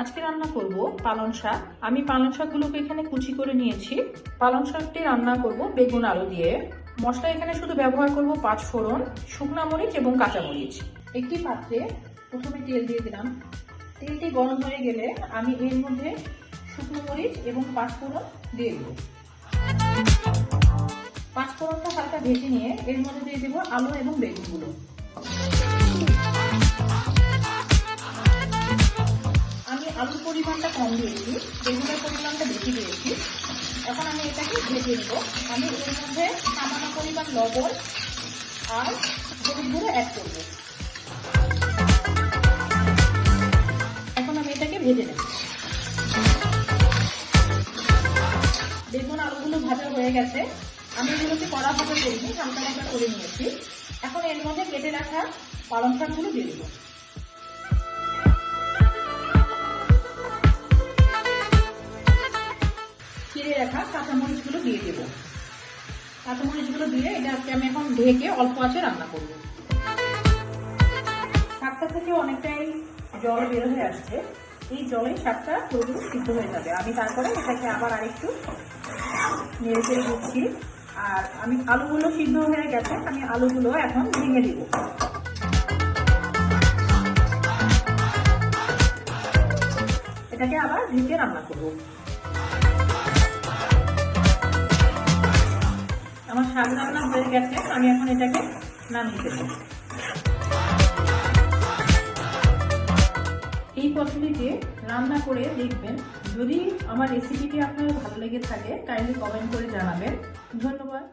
আজকে রান্না করব পালং শাক। আমি পালং শাকগুলোকে এখানে কুচি করে নিয়েছি। পালং শাকটি রান্না করব বেগুন আলু দিয়ে। মশলা এখানে শুধু ব্যবহার করব পাঁচ ফোড়ন, শুকনা মরিচ এবং কাঁচা মরিচ। একটি পাত্রে প্রথমে তেল দিয়ে দিলাম। তেলটি গরম হয়ে গেলে আমি এর মধ্যে শুকনো মরিচ এবং পাঁচ ফোড়ন দিয়ে দেবো। পাঁচ ফোড়নটা হালকা ভেজে নিয়ে এর মধ্যে দিয়ে দেবো আলু এবং বেগুনগুলো। আলুর পরিমাণটা কম দিয়েছি, বেগুনের পরিমাণটা বেশি দিয়েছি। এখন আমি এটাকে ভেজে নেব। আমি এর মধ্যে সামান্য পরিমাণ লবণ আর হলুদ গুঁড়ো অ্যাড করব। এখন আমি এটাকে ভেজে নেব। বেগুন আলুগুলো ভাজা হয়ে গেছে। আমি এগুলোকে কড়া ভাজা করিনি, হালকা হালকা করে নিয়েছি। এখন এর মধ্যে কেটে রাখা পালং শাকগুলো দিয়ে দেবো। চিড়ে রাখা কাঁচামরিচগুলো দিয়ে দেবো। কাঁচামরিচগুলো দিয়ে এটাকে আমি এখন ঢেকে অল্প আছে রান্না করব। শাকটা থেকে অনেকটাই জল বের হয়ে আসছে। এই জলে শাকটা পুরোপুরি সিদ্ধ হয়ে যাবে। আমি তারপরে এটাকে আবার আরেকটু নেড়ে চেড়ে দিচ্ছি। আর আমি আলুগুলো সিদ্ধ হয়ে গেছে, আমি আলুগুলো এখন ভেঙে দিব। এটাকে আবার ঢেকে রান্না করব। রান্না হয়ে গেছে, আমি এখন এটাকে নামিয়ে দেবো। এই পদ্ধতিতে রান্না করে দেখবেন। যদি আমার রেসিপিটি আপনার ভালো লেগে থাকে কাইন্ডলি কমেন্ট করে জানাবেন। ধন্যবাদ।